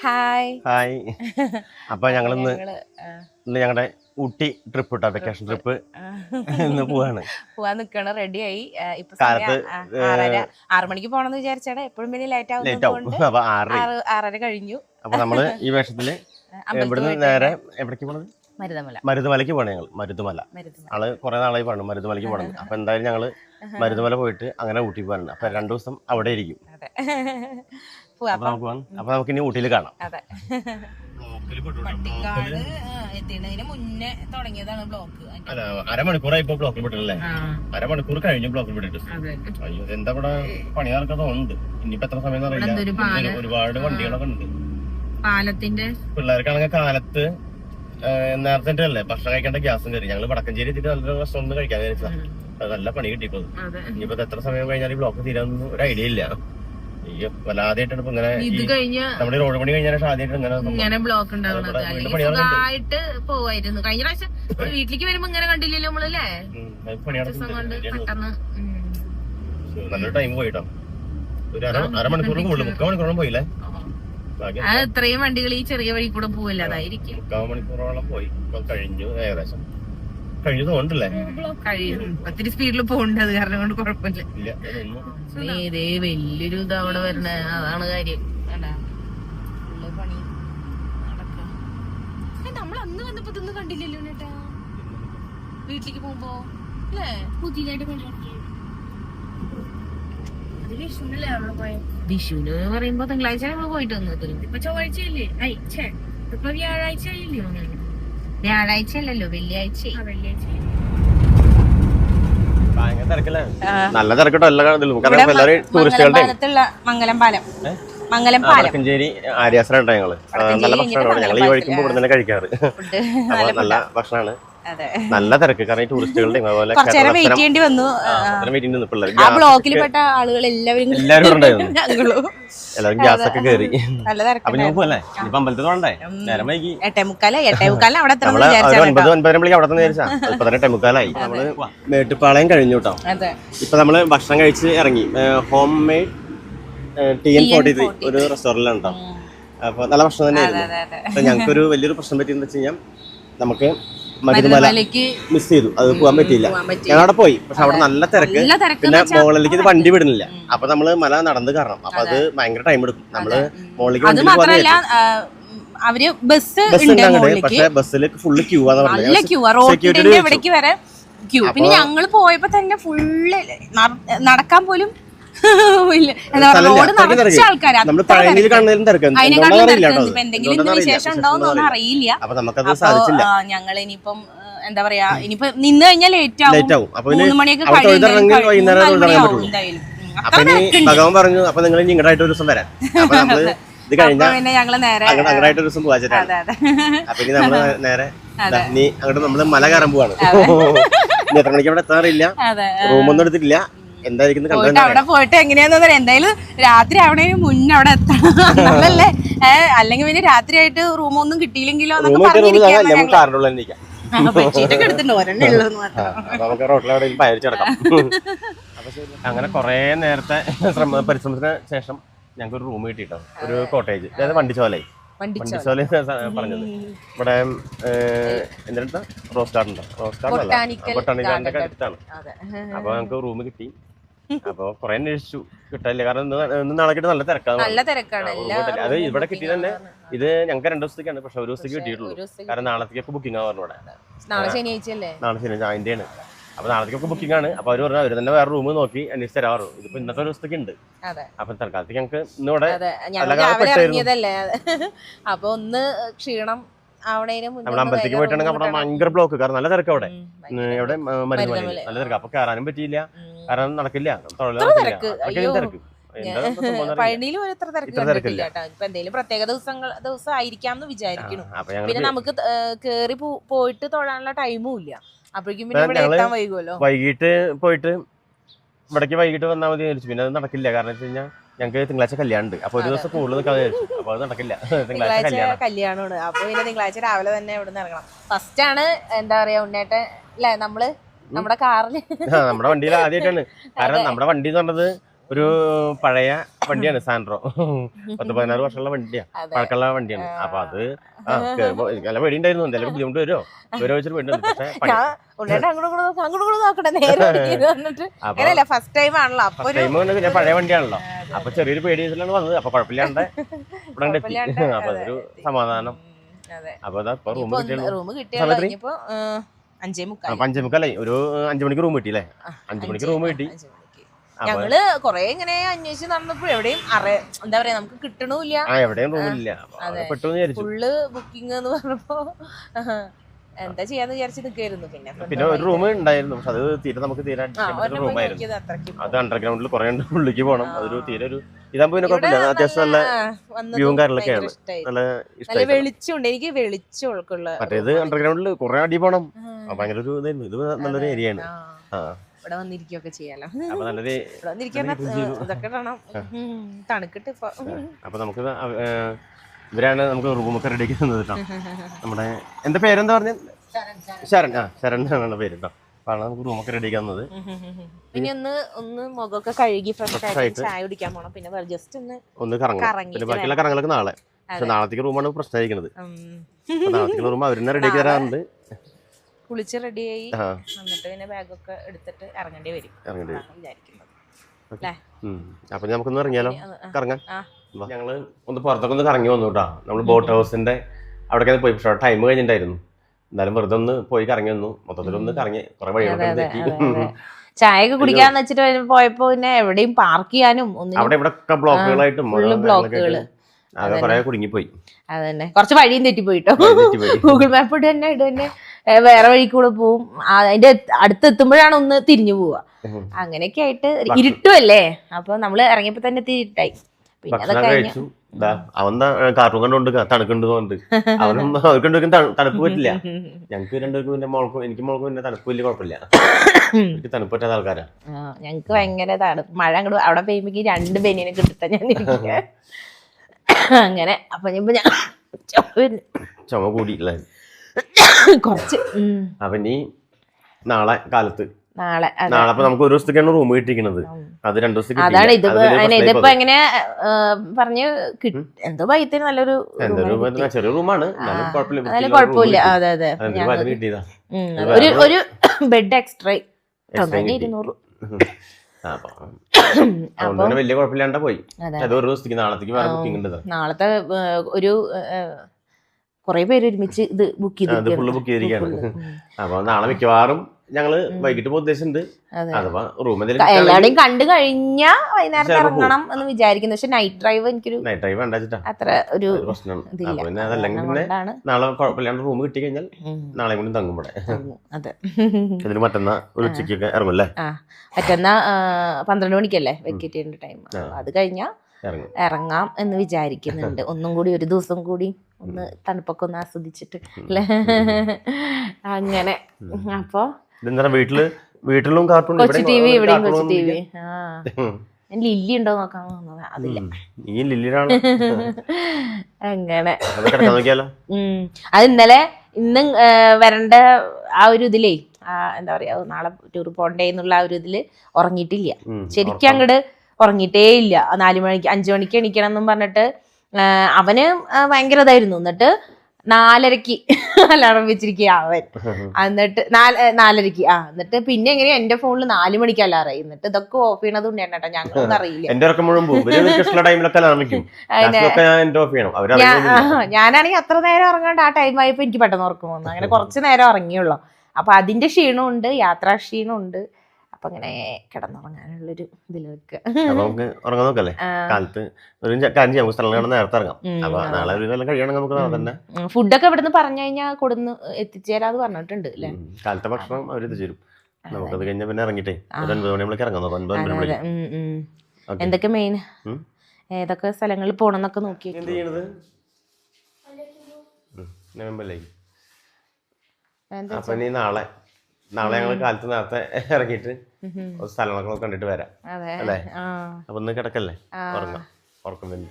Hi hi അപ്പൊ ഞങ്ങൾ ഇന്ന് ഞങ്ങൾ ഇന്ന് ഞങ്ങളുടെ ഊട്ടി ട്രിപ്പ്. ഇട്ടാ വെക്കേഷൻ ട്രിപ്പ് ഇന്ന് പോവാണ്. പോവാൻ നിക്കണ റെഡിയായി. ഇപ്പൊ കാലത്ത്, ആറു മണിക്ക് പോണെന്ന് വിചാരിച്ചാടെ എപ്പോഴും പിന്നെ ലേറ്റ് ആവും. ആറര കഴിഞ്ഞു. അപ്പൊ നമ്മൾ ഈ വേഷത്തിൽ ഇവിടുന്ന് നേരെ എവിടേക്ക് പോണത്? മരുതമല. മരുതുമലയ്ക്ക് പോണേ ഞങ്ങൾ മരുതുമല. ആൾ കുറെ നാളായി പറഞ്ഞു മരുതുമലക്ക് പോകണം അപ്പൊ എന്തായാലും ഞങ്ങൾ മരുതുമല പോയിട്ട് അങ്ങനെ ഊട്ടി പോകാനുണ്ട് അപ്പൊ രണ്ടു ദിവസം അവിടെ ഇരിക്കും. അപ്പൊ നമുക്ക് പോകാം അപ്പൊ നമുക്ക് ഇനി ഊട്ടിയിൽ കാണാം. അതെ. പട്ടിക്കാട് എത്തുന്നതിന് മുന്നേ തുടങ്ങിയതാണ് ബ്ലോക്ക്. അല്ല അരമണിക്കൂറായി ഇപ്പൊ ബ്ലോക്കിൽ വിട്ടില്ലേ അരമണിക്കൂർ കഴിഞ്ഞു ബ്ലോക്കിൽ വിട്ടിട്ട്. അയ്യോ എന്താ ഇവിടെ പണി നടക്കുന്നതുണ്ട് ഇനിയിപ്പോ എത്ര സമയം ഇവിടെ എന്തൊരു അറിയില്ല ഒരുപാട് വണ്ടികളൊക്കെ ഉണ്ട്. പാലത്തിന്റെ? പിള്ളേർക്കാണെങ്കിൽ കാലത്ത് നേരത്തെ അല്ലേ ഭക്ഷണം കഴിക്കേണ്ട ഗ്യാസും കയറി. ഞങ്ങൾ വടക്കഞ്ചേരി എത്തിയിട്ട് നല്ല ഭക്ഷണം ഒന്നും കഴിക്കാൻ കഴിച്ചാ നല്ല പണി കിട്ടിയപ്പോ. അതെ. ഇനിയിപ്പോ എത്ര സമയം കഴിഞ്ഞാൽ ഈ ബ്ലോക്ക് തീരാൻ ഒരു ഐഡിയ ഇല്ല. വല്ലാതെയായിട്ടാണ് ഇങ്ങനെ ഇത് കഴിഞ്ഞ നമ്മുടെ റോഡ് പണി കഴിഞ്ഞാൽ ആദ്യമായിട്ട് ഇങ്ങനെ ഇങ്ങനെ ബ്ലോക്ക് ഉണ്ടാവണത് അല്ലെങ്കിൽ സുഖമായിട്ട് പോവായിരുന്നു. കഴിഞ്ഞ പ്രാവശ്യം വീട്ടിലേക്ക് വരുമ്പോ ഇങ്ങനെ കണ്ടില്ലല്ലോ നമ്മളല്ലേ? ദിവസം കൊണ്ട് പെട്ടെന്ന് നല്ലൊരു ടൈം പോയിട്ടോ ഒരു അര അരമണിക്കൂറിന് കൂടുതൽ മുക്കാൽ മണിക്കൂറോളം പോയില്ലേ? അത് ഇത്രയും വണ്ടികൾ ഈ ചെറിയ വഴി കൂടെ പോവില്ല? അതായിരിക്കും. മുക്കാൽ മണിക്കൂറോളം പോയി. കഴിഞ്ഞു ഏകദേശം. കഴിഞ്ഞു തോന്നുന്നില്ലേ കഴിയും. ഒത്തിരി സ്പീഡിൽ പോകണ്ട അത് കാരണം കൊണ്ട് കുഴപ്പമില്ല. ഇല്ല ദേ വലിയൊരു ഇത് അവിടെ വരണ അതാണ് കാര്യം. കണ്ടാ? full പണി നടക്കാ. ഏ, നമ്മൾ അന്ന് വന്നപ്പോ ഇതൊന്നും കണ്ടില്ലല്ലോ വീട്ടിലേക്ക് പോകുമ്പോ അല്ലേ? പുതിയതായിട്ട് പറയുമ്പോ തിങ്കളാഴ്ച നമ്മൾ പോയിട്ട് വന്നു. ഇപ്പൊ ചൊവ്വാഴ്ചയല്ലേ? ഐ ഛേ ഇപ്പൊ വ്യാഴാഴ്ച ആയില്ലേ വ്യാഴാഴ്ച അല്ലല്ലോ വെള്ളിയാഴ്ച. നല്ല തിരക്കട്ടോ എല്ലാ ടൂറിസ്റ്റുകളുടെ മംഗലം പാലം മംഗലം പാലം വടക്കഞ്ചേരി ആര്യാസനുണ്ടോ ഞങ്ങൾ? നല്ല ഭക്ഷണമാണ് ഞങ്ങൾ ഈ വഴിക്കുമ്പോൾ ഇവിടെ തന്നെ കഴിക്കാറ്. നല്ല ഭക്ഷണമാണ് നല്ല തിരക്ക്. കാരണം ടൂറിസ്റ്റുകളുടെ ടൂറിസ്റ്റുകളുടെയും അതുപോലെ വെയിറ്റ് ചെയ്യേണ്ടി വന്നു. ആ ബ്ലോക്കിൽ പെട്ട ആളുകൾ എല്ലാവരും എല്ലാവരും. എല്ലാവരും ഗ്യാസ് ഒക്കെ കയറി അപ്പൊ ഞാൻ ഇപ്പൊ അമ്പലത്തിൽ നേരം വൈകി. അവിടെ എത്ര നമ്മൾ ഒരു ഒൻപത് ഒൻപതരമ്പളേക്ക് അവിടെ തന്നെ വിചാരിച്ചാ. ഇപ്പൊ തന്നെ ടെമുക്കാലായി നമ്മൾ മേട്ടുപ്പാളയം കഴിഞ്ഞു കേട്ടോ. ഇപ്പൊ നമ്മൾ ഭക്ഷണം കഴിച്ച് ഇറങ്ങി. Home made T N forty three ഒരു റെസ്റ്റോറന്റിലാണ് കേട്ടോ. അപ്പൊ നല്ല ഭക്ഷണം തന്നെയായിരുന്നു. അപ്പൊ ഞങ്ങൾക്കൊരു വലിയൊരു പ്രശ്നം പറ്റിയെന്ന് വെച്ച് കഴിഞ്ഞാൽ നമുക്ക് മരുമലയ്ക്ക് മിസ് ചെയ്തു. അത് പോകാൻ പറ്റിയില്ല. ഞങ്ങളവിടെ ഞങ്ങൾ അവിടെ പോയി. പക്ഷെ അവിടെ നല്ല തിരക്ക്. പിന്നെ മുകളിലേക്ക് ഇത് വണ്ടി വിടുന്നില്ല. അപ്പൊ നമ്മൾ മല നടന്ന് കയറണം. അപ്പൊ അത്. ഭയങ്കര ടൈം എടുക്കും. നമ്മൾ മുകളിലേക്ക് വണ്ടി അവർ ബസ് ഉണ്ട് പക്ഷെ ബസ്സിൽ ഫുള്ള് ക്യൂ ആന്ന് പറഞ്ഞത്. ക്യൂ ആ. റോഡിന്റെ ഇവിടേക്ക് വരെ ക്യൂ പിന്നെ ഞങ്ങൾ പോയപ്പോ തന്നെ ഫുള്ള് നടക്കാൻ പോലും അറിയില്ല ഞങ്ങൾ ഇനിയിപ്പം എന്താ പറയാ ഇനിയിപ്പോ നിന്ന് കഴിഞ്ഞാൽ ലേറ്റ് ആവും. മൂന്ന് മണിയൊക്കെ എന്തായാലും. അപ്പൊ. ഭഗവാൻ പറഞ്ഞു അപ്പൊ നിങ്ങൾ നിങ്ങടായിട്ട് ഒരു ദിവസം വരാൻ അപ്പൊ നമ്മൾ ഇത് ഒരു ദിവസം അപ്പൊ ഇനി നമ്മൾ നേരെ അങ്ങോട്ട് നമ്മൾ മല കയറാൻ പോവാണ് ഇനി എത്ര മണിക്ക് അവിടെ എത്താറില്ല. റൂമൊന്നും എടുത്തിട്ടില്ല. എന്തായിരിക്കും അവിടെ പോയിട്ട് എങ്ങനെയാന്ന് പറയാം എന്തായാലും രാത്രി ആവണേന് മുന്നേ അവിടെ എത്തണം. ഏഹ് അല്ലെങ്കിൽ പിന്നെ രാത്രി ആയിട്ട് റൂമൊന്നും കിട്ടിയില്ലെങ്കിലോ എന്നൊക്കെ പറഞ്ഞിരിക്കാം ബെഡ്ഷീറ്റൊക്കെ എടുത്തിട്ടുണ്ട് ഒരെണ്ണേ ഉള്ളൂ നമുക്ക് അങ്ങനെ കൊറേ നേരത്തെ ശ്രമ പരിശ്രമത്തിന് ശേഷം ഞങ്ങൾക്ക് ഒരു റൂം കിട്ടിട്ടോ. ഒരു കോട്ടേജ് അതായത് വണ്ടിച്ചോലായി വണ്ടിച്ചോ വണ്ടിച്ചോല പറഞ്ഞത്. ഇവിടെ എന്താ റോസ് ഗാർഡൻ റോസ് ഗാർഡൻ അല്ല. ബൊട്ടാണിക്കാരന്റെ അടുത്താണ്. അതെ. അപ്പൊ ഞങ്ങൾക്ക് റൂം കിട്ടി. അപ്പൊ കുറെ അന്വേഷിച്ചു. കിട്ടാനില്ല. കാരണം ഇന്ന് നാളെ നല്ല തിരക്കാണ് നല്ല തിരക്കാണ്. അത് ഇവിടെ കിട്ടി തന്നെ ഇത് ഞങ്ങൾക്ക് രണ്ടു ദിവസത്തേക്കാണ്. പക്ഷെ ഒരു ദിവസത്തേക്ക് കിട്ടിയിട്ടുള്ളൂ. കാരണം നാളത്തേക്കൊക്കെ ബുക്കിംഗ് ആവാറു ഇവിടെ. നാളെ ശനിയാഴ്ചയല്ലേ? നാളെ ആണ് അതിന്റെയാണ് അപ്പൊ നാളത്തേക്കൊക്കെ ബുക്കിംഗ് ആണ്. അപ്പൊ അവർ പറഞ്ഞു അവർ തന്നെ വേറെ റൂം നോക്കി അന്വേഷിച്ച് തരാറു ഇതിപ്പോ ഇന്നത്തെ ഒരു ദിവസത്തേക്ക് ഉണ്ട്. അപ്പൊ തൽക്കാലത്തേക്ക് ഞങ്ങൾക്ക് ഇന്നിവിടെ അപ്പൊ ഒന്ന് ക്ഷീണം അമ്പലത്തേക്ക് പോയിട്ടാണെങ്കിൽ അവിടെ ഭയങ്കര ബ്ലോക്ക് കാരണം നല്ല തിരക്ക് അവിടെ. എവിടെ? മരുന്ന് നല്ല തിരക്ക്. അപ്പൊ കയറാനും പറ്റിയില്ല. കാരണം നടക്കില്ല. തിരക്ക്. പഴനിയിൽ പോലും ഇത്ര തിരക്ക് ഇത്ര കണ്ടിട്ടില്ല കേട്ടോ. ഇപ്പൊ എന്തെങ്കിലും പ്രത്യേക ദിവസങ്ങൾ ദിവസം ആയിരിക്കാം എന്ന് വിചാരിക്കുന്നു പിന്നെ നമുക്ക് കേറി പോയിട്ട് തൊഴാനുള്ള ടൈമും ഇല്ല. അപ്പോഴേക്കും പിന്നെ ഇപ്പൊ ഇവിടെ എത്താൻ വൈകുമല്ലോ വൈകിട്ട് പോയിട്ട് ഇവിടേക്ക് വൈകിട്ട് വന്നാൽ മതി വിചാരിച്ചു. പിന്നെ അത് നടക്കില്ല. കാരണം വെച്ച് കഴിഞ്ഞാൽ ഞങ്ങൾക്ക് തിങ്കളാഴ്ച കല്യാണം ഉണ്ട് അപ്പൊ ഒരു ദിവസം കൂടുതൽ നിൽക്കാൻ വിചാരിച്ചു. അപ്പൊ അത് നടക്കില്ല. തിങ്കളാഴ്ച തിങ്കളാഴ്ച കല്യാണം. കല്യാണമാണ്. അപ്പൊ പിന്നെ തിങ്കളാഴ്ച രാവിലെ തന്നെ ഇവിടെ നിന്ന് ഇറങ്ങണം. ഫസ്റ്റ് ആണ് എന്താ പറയാ ഉണ്ണേട്ടൻ അല്ലെ? നമ്മൾ നമ്മുടെ കാറിൽ ആ, നമ്മുടെ വണ്ടിയിൽ ആദ്യമായിട്ടാണ്. കാരണം നമ്മുടെ വണ്ടി എന്ന് പറഞ്ഞത് ഒരു പഴയ വണ്ടിയാണ് സാൻഡ്രോ. പത്ത് പതിനാറ് വർഷമുള്ള വണ്ടിയാണ്. പഴക്കമുള്ള വണ്ടിയാണ്. അപ്പൊ അത് നല്ല പേടി ഉണ്ടായിരുന്നു എന്തായാലും എന്തെങ്കിലും ബുദ്ധിമുട്ട് വരുമോ? ഒരു വെച്ചിട്ട് പേടിയുണ്ട് പക്ഷെ പണി- ഞാൻ ഉണ്ണേട്ട അങ്ങോട്ടും ഇങ്ങോട്ടും നോക്ക്, അങ്ങോട്ടും ഇങ്ങോട്ടും നോക്കട്ടെ. നേരെ ഇരിക്കുന്നു പറഞ്ഞിട്ട് അപ്പൊ ഫസ്റ്റ് ടൈം ആണല്ലോ. അപ്പൊ ഒരു ടൈം കൊണ്ട് ഞാൻ പഴയ വണ്ടിയാണല്ലോ. അപ്പൊ ചെറിയൊരു പേടി വെച്ചിട്ടാണ് വന്നത്. അപ്പൊ കുഴപ്പമില്ലാണ്ട് ഇവിടെ എത്തി. അപ്പൊ അതൊരു സമാധാനം. അപ്പൊ റൂം കിട്ടിയല്ലോ ഏഹ്, അഞ്ചേ ഒരു അഞ്ചു മണിക്ക് റൂം കിട്ടിയില്ലേ? അഞ്ചു മണിക്ക് റൂം കിട്ടി. ഞങ്ങൾ കൊറേ ഇങ്ങനെ അന്വേഷിച്ച് നടന്നപ്പോ എവിടെയും അറിയ എന്താ പറയാ നമുക്ക് കിട്ടണില്ല. എവിടെയും റൂമില്ല. ഫുള്ള് ബുക്കിംഗ് എന്ന് പറഞ്ഞപ്പോ എന്താ ചെയ്യാന്ന് വിചാരിച്ച് നിൽക്കായിരുന്നു പിന്നെ പിന്നെ ഒരു റൂം ഉണ്ടായിരുന്നു. പക്ഷെ അത് തീരെ നമുക്ക് തീരെ റൂമായിരുന്നു. അത് അണ്ടർഗ്രൗണ്ടിൽ കുറെ ഉള്ളിലേക്ക് പോകണം അതൊരു തീരെ ഒരു ഇതാകുമ്പോ പിന്നെ കുഴപ്പമില്ല. അത്യാവശ്യം നല്ല വ്യൂവും കാര്യങ്ങളൊക്കെയാണ് നല്ല നല്ല വെളിച്ചുണ്ട് എനിക്ക് മറ്റേത് അണ്ടർഗ്രൗണ്ടിൽ കുറെ അടി പോകണം ആ, ഭയങ്കര ഒരു ഇതായിരുന്നു. ഇത് നല്ലൊരു ഏരിയ ആണ്. ആ. ഇവിടെ വന്നിരിക്കുകയൊക്കെ ചെയ്യാലോ. ഇവിടെ വന്നിരിക്കാൻ ഇതൊക്കെ തണുക്കിട്ട് ഇപ്പൊ. അപ്പൊ നമുക്ക് ഇവരാണ് നമുക്ക് റൂമൊക്കെ റെഡിയാക്കി തന്നത് കേട്ടോ. നമ്മുടെ എന്താ പേരെന്താ പറഞ്ഞത് ശരൺ. ആ ശരൺ എന്നാണ് പേര് കേട്ടോ. നമുക്ക് റൂമൊക്കെ തന്നത് പിന്നെ ഒന്ന് ഒന്ന് മുഖമൊക്കെ കഴുകി ഫ്രഷ് ആയിട്ട്. ചായ കുടിക്കാൻ പോണം. പിന്നെ ജസ്റ്റ് ഒന്ന് ഒന്ന് കറങ്ങി പിന്നെ ബാക്കിയുള്ള കറങ്ങലൊക്കെ നാളെ. പക്ഷെ നാളത്തേക്ക് റൂമാണ് പ്രശ്നമായിരിക്കുന്നത്. ഉം, അപ്പൊ നാളത്തേക്ക് റൂം അവരെന്നെ റെഡിയാക്കി തരാറുണ്ട്. കുളിച്ച് റെഡിയായി എന്നിട്ട് പിന്നെ ബാഗൊക്കെ എടുത്തിട്ട് ഇറങ്ങേണ്ടി വരും. ഇറങ്ങേണ്ടി അപ്പൊ നമുക്കൊന്ന് ഇറങ്ങിയാലോ. കറങ്ങാൻ. ഞങ്ങൾ ഒന്ന് പുറത്തൊക്കെ ഒന്ന് കറങ്ങി വന്നു കേട്ടോ നമ്മൾ ബോട്ട് ഹൗസിന്റെ അവിടെ പോയി. പക്ഷേ ടൈം കഴിഞ്ഞിട്ടുണ്ടായിരുന്നു എന്നാലും വെറുതെ ഒന്ന് പോയി കറങ്ങി വന്നു. മൊത്തത്തിൽ ഒന്ന് കറങ്ങി കുറെ വഴികളൊക്കെ തെറ്റി. ചായ ഒക്കെ കുടിക്കാന്ന് വെച്ചിട്ട് പോയപ്പോ പിന്നെ എവിടെയും പാർക്ക് ചെയ്യാനും അവിടെ ഇവിടെ ബ്ലോക്കുകളായിട്ടും കുറെ കുടുങ്ങിപ്പോയി. അതന്നെ. കുറച്ച് വഴിയും തെറ്റിപ്പോയിട്ടോ. ഗൂഗിൾ മാപ്പ് ഇട്ട് തന്നെ ഇട്ട് തന്നെ വേറെ വഴിക്ക് കൂടെ പോവും. അതിന്റെ അതിന്റെ അടുത്തെത്തുമ്പോഴാണ് ഒന്ന് തിരിഞ്ഞു പോവുക. അങ്ങനെയൊക്കെ ആയിട്ട് ഇരുട്ടുമല്ലേ അപ്പൊ നമ്മൾ ഇറങ്ങിയപ്പോ തന്നെ തിരിട്ടായി. ഭക്ഷണം കഴിച്ചു. അവൻ കാർട്ടൂൺ കണ്ടുകൊണ്ട് തണുക്കുണ്ട് കൊണ്ട് അവനും അവർക്ക് രണ്ടുപേർക്കും തണു- തണുപ്പ് പറ്റില്ല. ഞങ്ങൾക്ക് രണ്ടുപേർക്കും പിന്നെ മോൾക്കും എനിക്ക് മോൾക്കും പിന്നെ തണുപ്പ് വലിയ കുഴപ്പമില്ല. എനിക്ക് തണുപ്പ് പറ്റാത്ത ഞങ്ങക്ക് ഭയങ്കര മഴ അങ്ങോട്ട് അവിടെ പെയ്യുമ്പോ രണ്ട് ബനിയനെ കിട്ടിട്ട ഞാൻ അങ്ങനെ അപ്പൊ ഞാൻ ചുമ കൂടി അല്ലേ കുറച്ച് അപ്പൊ നീ നാളെ കാലത്ത് നാളെ നാളെ അപ്പൊ നമുക്ക് ഒരു ദിവസത്തേക്കാണ് റൂം കിട്ടിയിരിക്കുന്നത്. അത് രണ്ടു ദിവസം അതാണ് ഇത് ഇതിപ്പോ എങ്ങനെ പറഞ്ഞ് എന്തോ ഭയത്തിന് നല്ലൊരു ചെറിയ റൂമാണ് കുഴപ്പമില്ല. അതെ അതെ. ഒരു ഒരു ബെഡ് എക്സ്ട്രാ. ഇരുന്നൂറ്. വലിയ കുഴപ്പമില്ലാണ്ട പോയി. അതെ. ഒരു ദിവസത്തേക്ക് നാളത്തേക്ക് വേറെ ബുക്കിംഗ് ഉണ്ട് നാളത്തെ ഒരു കുറെ പേര് ഒരുമിച്ച് ഇത് ബുക്ക് ഇത് ബുക്ക് ചെയ്തിരിക്കുകയാണ്. അപ്പൊ നാളെ മിക്കവാറും ഞങ്ങൾ വൈകിട്ട് പോകുന്ന ഉദ്ദേശമുണ്ട് അഥവാ റൂം എല്ലാവരുടെയും കണ്ടു കഴിഞ്ഞാ വൈകുന്നേരം ഇറങ്ങണം എന്ന് വിചാരിക്കുന്നു. പക്ഷെ നൈറ്റ് ഡ്രൈവ് എനിക്കൊരു നൈറ്റ് ഡ്രൈവ് വേണ്ട അത്ര ഒരു പ്രശ്നം പിന്നെ അതല്ലെങ്കിൽ പിന്നെ നാളെ കുഴപ്പമില്ലാണ്ട് റൂം കിട്ടി കഴിഞ്ഞാൽ നാളെ കൂടി തങ്ങും ഇവിടെ. അതെ. ഇതിന് മറ്റന്നാ ഒരു ഉച്ചയ്ക്കൊക്കെ ഇറങ്ങുമല്ലേ മറ്റന്നാ പന്ത്രണ്ട് മണിക്കല്ലേ വെക്കേറ്റ് ചെയ്യേണ്ട ടൈം. അത് കഴിഞ്ഞാ ഇറങ്ങാം. എന്ന് വിചാരിക്കുന്നുണ്ട്. ഒന്നും കൂടി ഒരു ദിവസം കൂടി ഒന്ന് തണുപ്പൊക്കെ ഒന്ന് ആസ്വദിച്ചിട്ട് അല്ലേ? അങ്ങനെ. അപ്പൊ ഇതെന്താ വീട്ടിൽ വീട്ടിലും കാർട്ടൂൺ കൊച്ചു ടി വി ഇവിടെയും കൊച്ചു ടി വി ആ. ലില്ലി ഉണ്ടോ നോക്കാൻ വന്നത് അതില്ല. അങ്ങനെ. അത്. ഇന്നലെ ഇന്ന് വരണ്ട ആ ഒരു ഇതിലേ എന്താ പറയാ നാളെ ടൂർ പോണ്ടേന്നുള്ള ആ ഒരു ഇതിൽ ഉറങ്ങിയിട്ടില്ല. ശരിക്കും അങ്ങോട്ട് ഉറങ്ങിയിട്ടേ ഇല്ല. നാലു മണിക്ക് അഞ്ചു മണിക്ക് എണീക്കണം എന്നും പറഞ്ഞിട്ട് അവന് ഭയങ്കര ഇതായിരുന്നു. എന്നിട്ട് നാലരക്ക് അലാറം വെച്ചിരിക്കുക അവൻ. എന്നിട്ട് നാലരക്ക്. ആ എന്നിട്ട് പിന്നെ എങ്ങനെയാ എന്റെ ഫോണിൽ നാല് മണിക്ക് അലാറായി എന്നിട്ട് ഇതൊക്കെ ഓഫ് ചെയ്യണത് ഉണ്ണിയാണ് കേട്ടോ ഞങ്ങളൊന്നും അറിയില്ല. എന്റെ ഞാനാണെങ്കിൽ അത്ര നേരം ഉറങ്ങാണ്ട് ആ ടൈം ആയപ്പോ എനിക്ക് പെട്ടെന്ന് ഉറക്കം വന്നു. അങ്ങനെ കുറച്ച് നേരം ഉറങ്ങിയുള്ളൂ. അപ്പൊ അതിന്റെ ക്ഷീണമുണ്ട് യാത്രാ ക്ഷീണമുണ്ട് അപ്പൊ അങ്ങനെ കിടന്നുറങ്ങാനുള്ളൊരു ഇതിൽ തന്നെ. ഫുഡൊക്കെ ഇവിടുന്ന് പറഞ്ഞു കഴിഞ്ഞാൽ കൊടുന്ന് എത്തിച്ചേരാന്ന് പറഞ്ഞിട്ടുണ്ട് അല്ലേ. കാലത്തെ ഭക്ഷണം അവർ എത്തിച്ചേരും. നമുക്കത് കഴിഞ്ഞാൽ പിന്നെ ഇറങ്ങിട്ടേ ഒരു ഒൻപത് മണിയാകുമ്പോഴേക്ക് ഇറങ്ങാം. നോക്കാം ഒൻപത് മണി അതെ. ഉം, ഉം. Okay. എന്തൊക്കെ മെയിൻ. ഏതൊക്കെ സ്ഥലങ്ങളിൽ പോണെന്നൊക്കെ നോക്കി എന്ത് ചെയ്യണത്? അപ്പൊ ഇനി നാളെ നാളെ ഞങ്ങൾ കാലത്ത് നേരത്തെ ഇറങ്ങിയിട്ട് സ്ഥലങ്ങളൊക്കെ കണ്ടിട്ട് വരാം. അല്ലേ? അപ്പൊ ഇന്ന് കിടക്കല്ലേ. ഉറങ്ങാം. ഉറക്കം വരുന്നു